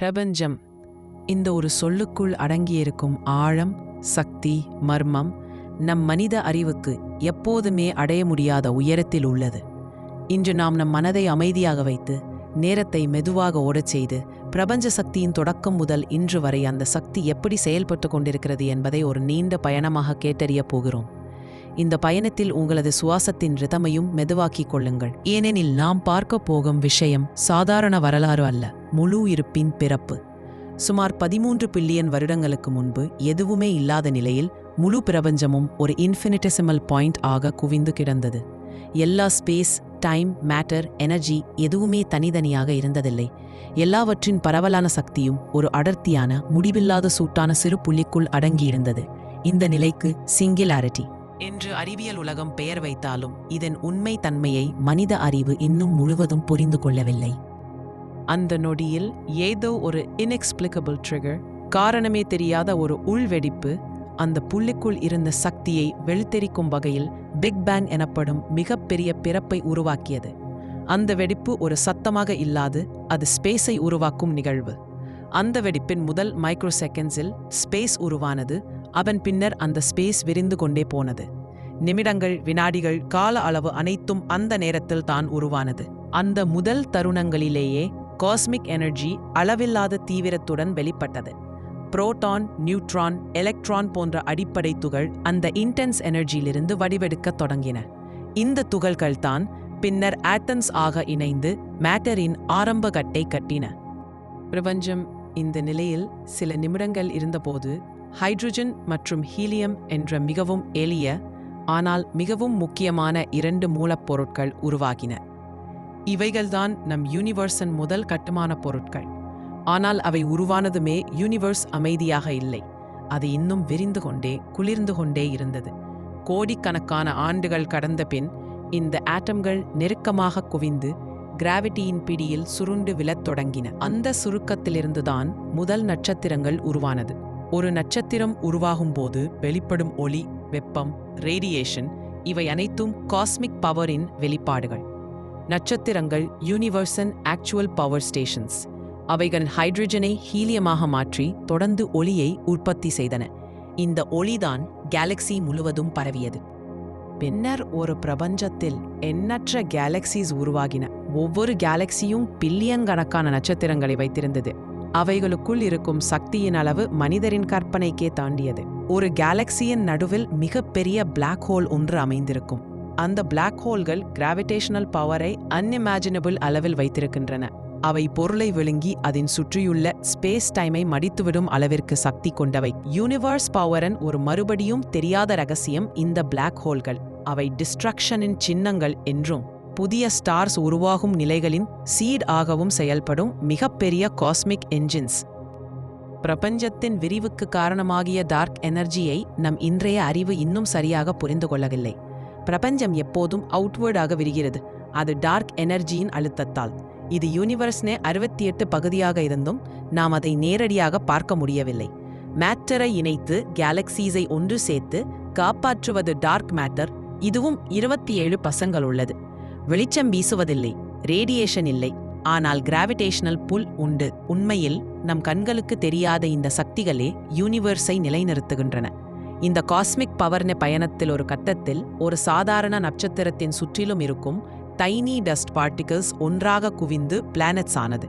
பிரபஞ்சம். இந்த ஒரு சொல்லுக்குள் அடங்கியிருக்கும் ஆழம் சக்தி மர்மம் நம் மனித அறிவுக்கு எப்போதுமே அடைய முடியாத உயரத்தில் உள்ளது. இன்று நாம் நம் மனதை அமைதியாக வைத்து நேரத்தை மெதுவாக ஓடச் செய்து பிரபஞ்ச சக்தியின் தொடக்கம் முதல் இன்று வரை அந்த சக்தி எப்படி செயல்பட்டு கொண்டிருக்கிறது என்பதை ஒரு நீண்ட பயணமாக கேட்டறியப் போகிறோம். இந்த பயணத்தில் உங்களது சுவாசத்தின் ரிதமையும் மெதுவாக்கிக் கொள்ளுங்கள். ஏனெனில் நாம் பார்க்க போகும் விஷயம் சாதாரண வரலாறு அல்ல முழு இருப்பின் பிறப்பு. சுமார் பதிமூன்று பில்லியன் வருடங்களுக்கு முன்பு எதுவுமே இல்லாத நிலையில் முழு பிரபஞ்சமும் ஒரு இன்ஃபினிட்டெசிமல் பாயிண்ட் ஆக குவிந்து கிடந்தது. எல்லா ஸ்பேஸ் டைம் மேட்டர் எனர்ஜி எதுவுமே தனித்தனியாக இருந்ததில்லை. எல்லாவற்றின் பரவலான சக்தியும் ஒரு அடர்த்தியான முடிவில்லாத சூட்டான சிறு புள்ளிக்குள் அடங்கியிருந்தது. இந்த நிலைக்கு சிங்கிளாரிட்டி என்று அறிவியல் உலகம் பெயர் வைத்தாலும் இதன் உண்மை தன்மையை மனித அறிவு இன்னும் முழுவதும் புரிந்து கொள்ளவில்லை. அந்த நொடியில் ஏதோ ஒரு இன்எக்ஸ்பிளிகபிள் ட்ரிகர் காரணமே தெரியாத ஒரு உள்வெடிப்பு அந்த புள்ளிக்குள் இருந்த சக்தியை வெளித்தெரிக்கும் வகையில் பிக் பேங் எனப்படும் மிகப்பெரிய பிறப்பை உருவாக்கியது. அந்த வெடிப்பு ஒரு சத்தமாக இல்லாது அது ஸ்பேஸை உருவாக்கும் நிகழ்வு. அந்த வெடிப்பின் முதல் மைக்ரோ செகண்ட்ஸில் ஸ்பேஸ் உருவானது அதன் பின்னர் அந்த ஸ்பேஸ் விரிந்து கொண்டே போனது. நிமிடங்கள் வினாடிகள் கால அளவு அனைத்தும் அந்த நேரத்தில் தான் உருவானது. அந்த முதல் தருணங்களிலேயே காஸ்மிக் எனர்ஜி அளவில்லாத தீவிரத்துடன் வெளிப்பட்டது. புரோட்டான் நியூட்ரான் எலக்ட்ரான் போன்ற அடிப்படை துகள் அந்த இன்டென்ஸ் எனர்ஜியிலிருந்து வடிவெடுக்கத் தொடங்கின. இந்த துகள்கள் தான் பின்னர் ஆத்தன்ஸ் ஆக இணைந்து மேட்டரின் ஆரம்ப கட்டை கட்டின. பிரபஞ்சம் இந்த நிலையில் சில நிமிடங்கள் இருந்தபோது ஹைட்ரஜன் மற்றும் ஹீலியம் என்ற மிகவும் எளிய ஆனால் மிகவும் முக்கியமான இரண்டு மூலப்பொருட்கள் உருவாகின. இவைகள்தான் நம் யூனிவர்ஸின் முதல் கட்டுமான பொருட்கள். ஆனால் அவை உருவானதுமே யூனிவர்ஸ் அமைதியாக இல்லை. அது இன்னும் விரிந்து கொண்டே குளிர்ந்து கொண்டே இருந்தது. கோடிக்கணக்கான ஆண்டுகள் கடந்த பின் இந்த ஆட்டம்கள் நெருக்கமாக குவிந்து கிராவிட்டியின் பிடியில் சுருண்டு விழத் தொடங்கின. அந்த சுருக்கத்திலிருந்துதான் முதல் நட்சத்திரங்கள் உருவானது. ஒரு நட்சத்திரம் உருவாகும் போது வெளிப்படும் ஒளி வெப்பம் ரேடியேஷன் இவை அனைத்தும் காஸ்மிக் பவரின் வெளிப்பாடுகள். நட்சத்திரங்கள் யூனிவர்சன் ஆக்சுவல் பவர் ஸ்டேஷன்ஸ். அவைகள் ஹைட்ரஜனை ஹீலியமாக மாற்றி தொடர்ந்து ஒளியை உற்பத்தி செய்தன. இந்த ஒளிதான் கேலக்சி முழுவதும் பரவியது. பின்னர் ஒரு பிரபஞ்சத்தில் எண்ணற்ற கேலக்சிஸ் உருவாகின. ஒவ்வொரு கேலக்சியும் பில்லியன் கணக்கான நட்சத்திரங்களை வைத்திருந்தது. அவைகளுக்குள் இருக்கும் சக்தியின் அளவு மனிதரின் கற்பனைக்கே தாண்டியது. ஒரு கேலக்சியின் நடுவில் மிகப்பெரிய பிளாக் ஹோல் ஒன்று அமைந்திருக்கும். அந்த பிளாக் ஹோல்கள் கிராவிடேஷனல் பவரை அன்இமேஜினபிள் அளவில் வைத்திருக்கின்றன. அவை பொருளை விழுங்கி அதன் சுற்றியுள்ள ஸ்பேஸ் டைமை மடித்துவிடும் அளவிற்கு சக்தி கொண்டவை. யூனிவர்ஸ் பவரன் ஒரு மறுபடியும் தெரியாத ரகசியம் இந்த பிளாக் ஹோல்கள் அவை டிஸ்ட்ரக்ஷனின் சின்னங்கள் என்றும் புதிய ஸ்டார்ஸ் உருவாகும் நிலைகளின் சீட் ஆகவும் செயல்படும் மிகப்பெரிய காஸ்மிக் என்ஜின்ஸ். பிரபஞ்சத்தின் விரிவுக்கு காரணமாகிய டார்க் எனர்ஜியை நம் இன்றைய அறிவு இன்னும் சரியாக புரிந்து கொள்ளவில்லை. பிரபஞ்சம் எப்போதும் அவுட்வேர்டாக விரிகிறது. அது டார்க் எனர்ஜியின் அழுத்தத்தால். இது யூனிவர்ஸ்னே அறுபத்தி எட்டு பகுதியாக இருந்தும் நாம் அதை நேரடியாக பார்க்க முடியவில்லை. மேட்டரை இணைத்து கேலக்சீஸை ஒன்று சேர்த்து காப்பாற்றுவது டார்க் மேட்டர். இதுவும் இருபத்தி ஏழு பசங்கள் உள்ளது. வெளிச்சம் வீசுவதில்லை ரேடியேஷன் இல்லை. ஆனால் கிராவிடேஷனல் புல் உண்டு. உண்மையில் நம் கண்களுக்கு தெரியாத இந்த சக்திகளே யூனிவர்ஸை நிலைநிறுத்துகின்றன. இந்த காஸ்மிக் பவர்ன பயணத்தில் ஒரு கட்டத்தில் ஒரு சாதாரண நட்சத்திரத்தின் சுற்றிலும் இருக்கும் டைனி டஸ்ட் பார்ட்டிகல்ஸ் ஒன்றாக குவிந்து பிளானட்ஸ் ஆனது.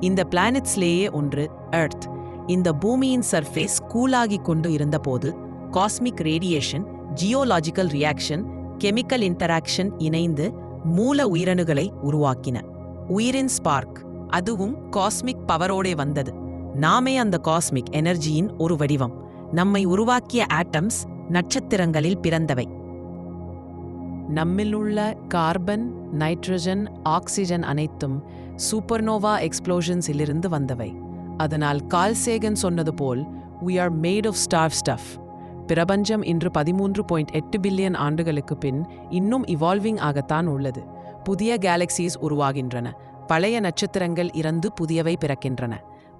இந்த பிளானட்ஸ்லேயே ஒன்று எர்த் இந்த பூமியின் சர்ஃபேஸ் கூலாகி கொண்டு இருந்தபோது cosmic radiation geological reaction chemical interaction இணைந்து மூல உயிரணுகளை உருவாக்கின. உயிரின் ஸ்பார்க் அதுவும் காஸ்மிக் பவரோடே வந்தது. நாமே அந்த காஸ்மிக் எனர்ஜியின் ஒரு வடிவம். நம்மை உருவாக்கிய ஆட்டம்ஸ் நட்சத்திரங்களில் பிறந்தவை. நம்மிலுள்ள கார்பன் நைட்ரஜன் ஆக்சிஜன் அனைத்தும் சூப்பர்னோவா எக்ஸ்ப்ளோஷன்ஸிலிருந்து வந்தவை. அதனால் கால்சேகன் சொன்னது போல் we are made of star stuff பிரபஞ்சம் இன்று பதிமூன்று பாயிண்ட் எட்டு பில்லியன் ஆண்டுகளுக்கு பின் இன்னும் இவால்விங் ஆகத்தான் உள்ளது. புதிய கேலக்சிஸ் உருவாகின்றன. பழைய நட்சத்திரங்கள் இறந்து புதியவை பிறக்கின்றன.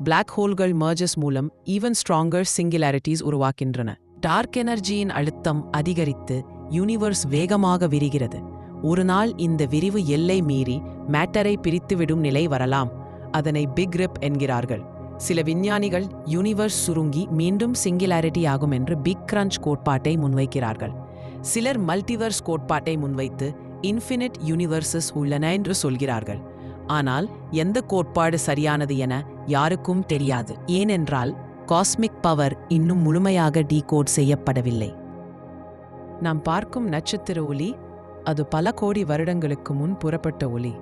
பிளாக் ஹோல்கள் மர்ஜஸ் மூலம் ஈவன் ஸ்ட்ராங்கர் சிங்குலாரிட்டிஸ் உருவாக்கின்றன. டார்க் எனர்ஜியின் அழுத்தம் அதிகரித்து யூனிவர்ஸ் வேகமாக விரிகிறது. ஒரு நாள் இந்த விரிவு எல்லை மீறி மேட்டரை பிரித்துவிடும் நிலை வரலாம். அதனை பிக் ரிப் என்கிறார்கள். சில விஞ்ஞானிகள் யூனிவர்ஸ் சுருங்கி மீண்டும் சிங்கிலாரிட்டி ஆகும் என்று பிக் கிரன்ச் கோட்பாட்டை முன்வைக்கிறார்கள். சிலர் மல்டிவர்ஸ் கோட்பாட்டை முன்வைத்து இன்ஃபினிட் யூனிவர்சஸ் உள்ளன என்று சொல்கிறார்கள். ஆனால் எந்த கோட்பாடு சரியானது என யாருக்கும் தெரியாது. ஏனென்றால் காஸ்மிக் பவர் இன்னும் முழுமையாக டீகோட் செய்யப்படவில்லை. நாம் பார்க்கும் நட்சத்திர ஒளி அது பல கோடி வருடங்களுக்கு முன் புறப்பட்ட ஒளி.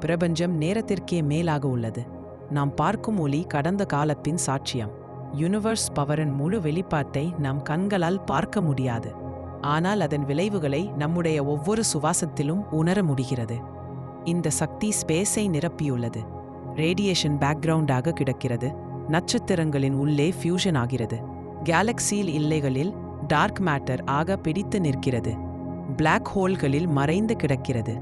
பிரபஞ்சம் நேரத்திற்கே மேலாக உள்ளது. நாம் பார்க்கும் ஒளி கடந்த காலத்தின் சாட்சியம். யூனிவர்ஸ் பவரின் முழு வெளிப்பாட்டை நம் கண்களால் பார்க்க முடியாது. ஆனால் அதன் விளைவுகளை நம்முடைய ஒவ்வொரு சுவாசத்திலும் உணர முடிகிறது. இந்த சக்தி ஸ்பேஸை நிரப்பியுள்ளது. ரேடியேஷன் பேக்ரவுண்டாக கிடக்கிறது. நட்சத்திரங்களின் உள்ளே ஃபியூஷன் ஆகிறது. கேலக்சியில் இல்லைகளில் டார்க் மேட்டர் ஆக பிடித்து நிற்கிறது. பிளாக் ஹோல்களில் மறைந்து கிடக்கிறது.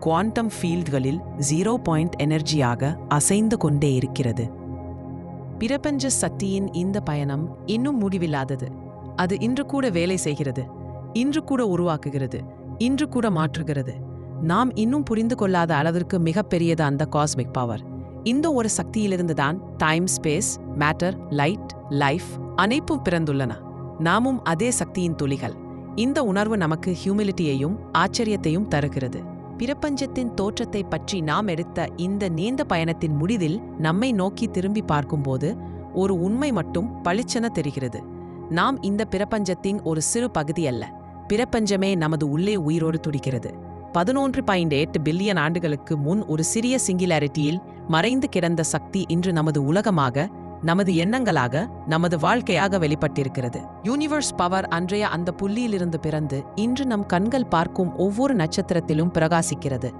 குவாண்டம் ஃபீல்ட்களில் ஜீரோ பாயிண்ட் எனர்ஜியாக அசைந்து கொண்டே இருக்கிறது. பிரபஞ்ச சக்தியின் இந்த பயணம் இன்னும் முடிவில்லாதது. அது இன்று கூட வேலை செய்கிறது. இன்று கூட உருவாக்குகிறது. இன்று கூட மாற்றுகிறது. நாம் இன்னும் புரிந்து கொள்ளாத அளவிற்கு மிகப்பெரியது அந்த காஸ்மிக் பவர் இந்த ஒரு சக்தியிலிருந்து தான் time space matter light life அனைப்பும் பிறந்துள்ளன. நாமும் அதே சக்தியின் துளிகள். இந்த உணர்வு நமக்கு ஹியூமிலிட்டியையும் ஆச்சரியத்தையும் தருகிறது. பிரபஞ்சத்தின் தோற்றத்தை பற்றி நாம் எடுத்த இந்த நீண்ட பயணத்தின் முடிவில் நம்மை நோக்கி திரும்பி பார்க்கும்போது ஒரு உண்மை மட்டும் பளிச்சென தெரிகிறது. நாம் இந்த பிரபஞ்சத்தின் ஒரு சிறு பகுதி அல்ல. பிரபஞ்சமே நமது உள்ளே உயிரோடு துடிக்கிறது. பதினொன்று பாயிண்ட் எட்டு பில்லியன் ஆண்டுகளுக்கு முன் ஒரு சிறிய சிங்கிலாரிட்டியில் மறைந்து கிடந்த சக்தி இன்று நமது உலகமாக நமது எண்ணங்களாக நமது வாழ்க்கையாக வெளிப்பட்டிருக்கிறது. யூனிவர்ஸ் பவர் அன்றைய அந்த புள்ளியிலிருந்து பிறந்து இன்று நம் கண்கள் பார்க்கும் ஒவ்வொரு நட்சத்திரத்திலும் பிரகாசிக்கிறது.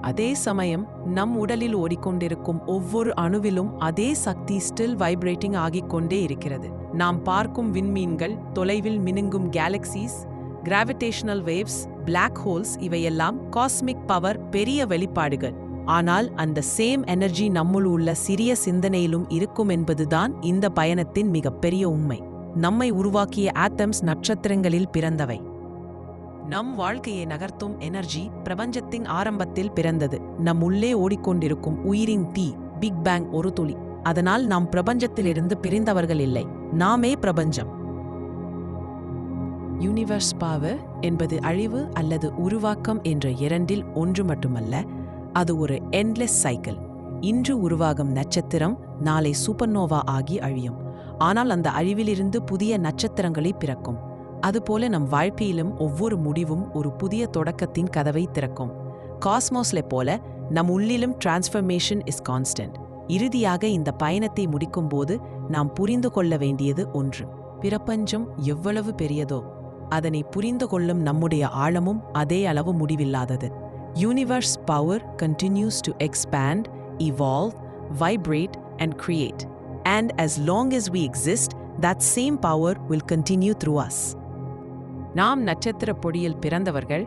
அதே சமயம் நம் உடலில் ஓடிக்கொண்டிருக்கும் ஒவ்வொரு அணுவிலும் அதே சக்தி ஸ்டில் வைப்ரேட்டிங் ஆகிக்கொண்டே இருக்கிறது. நாம் பார்க்கும் விண்மீன்கள் தொலைவில் மினுங்கும் galaxies gravitational waves black holes இவையெல்லாம் காஸ்மிக் பவர் பெரிய வெளிப்பாடுகள். ஆனால் அந்த சேம் எனர்ஜி நம்முள் உள்ள சிறிய சிந்தனையிலும் இருக்கும் என்பதுதான் இந்த பயணத்தின் மிகப்பெரிய உண்மை. நம்மை உருவாக்கிய ஆத்தம்ஸ் நட்சத்திரங்களில் பிறந்தவை. நம் வாழ்க்கையை நகர்த்தும் எனர்ஜி பிரபஞ்சத்தின் ஆரம்பத்தில் பிறந்தது. நம் உள்ளே ஓடிக்கொண்டிருக்கும் உயிரின் தீ பிக் பேங் ஒரு துளி. அதனால் நாம் பிரபஞ்சத்திலிருந்து பிரிந்தவர்கள் இல்லை. நாமே பிரபஞ்சம். யூனிவர்ஸ் பாவர் என்பது அழிவு அல்லது உருவாக்கம் என்ற இரண்டில் ஒன்று மட்டுமல்ல அது ஒரு என்லெஸ் சைக்கிள் இன்று உருவாகும் நட்சத்திரம் நாளை சூப்பர்னோவா ஆகி அழியும். ஆனால் அந்த அழிவிலிருந்து புதிய நட்சத்திரங்களை பிறக்கும். அதுபோல நம் வாழ்க்கையிலும் ஒவ்வொரு முடிவும் ஒரு புதிய தொடக்கத்தின் கதவை திறக்கும். காஸ்மோஸ்ல போல நம் உள்ளிலும் டிரான்ஸ்ஃபர்மேஷன் இஸ் கான்ஸ்டன்ட் இறுதியாக இந்த பயணத்தை முடிக்கும்போது நாம் புரிந்து கொள்ள வேண்டியது ஒன்று. பிரபஞ்சம் எவ்வளவு பெரியதோ அதனை புரிந்து கொள்ளும் நம்முடைய ஆழமும் அதே அளவு முடிவில்லாதது. Universe power continues to expand, evolve, vibrate, and create. And as long as we exist, that same power will continue through us. நாம் நட்சத்திர பொடியில் பிறந்தவர்கள்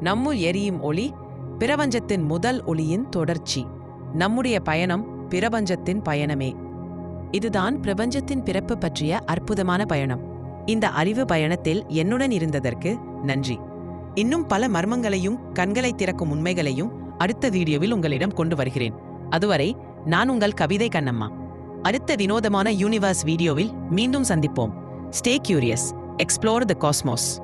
நம்முள் எரியும் ஒளி பிரபஞ்சத்தின் முதல் ஒளியின் தொடர்ச்சி நம்முடைய பயணம் பிரபஞ்சத்தின் பயணமே இதுதான் பிரபஞ்சத்தின் பிறப்பு பற்றிய அற்புதமான பயணம் இந்த அறிவு பயணத்தில் என்னுடன் இருந்ததற்கு நன்றி இன்னும் பல மர்மங்களையும் கண்களை திறக்கும் உண்மைகளையும் அடுத்த வீடியோவில் உங்களிடம் கொண்டு வருகிறேன். அதுவரை நான் உங்கள் கவிதை கண்ணம்மா. அடுத்த வினோதமான யூனிவர்ஸ் வீடியோவில் மீண்டும் சந்திப்போம். Stay curious explore the cosmos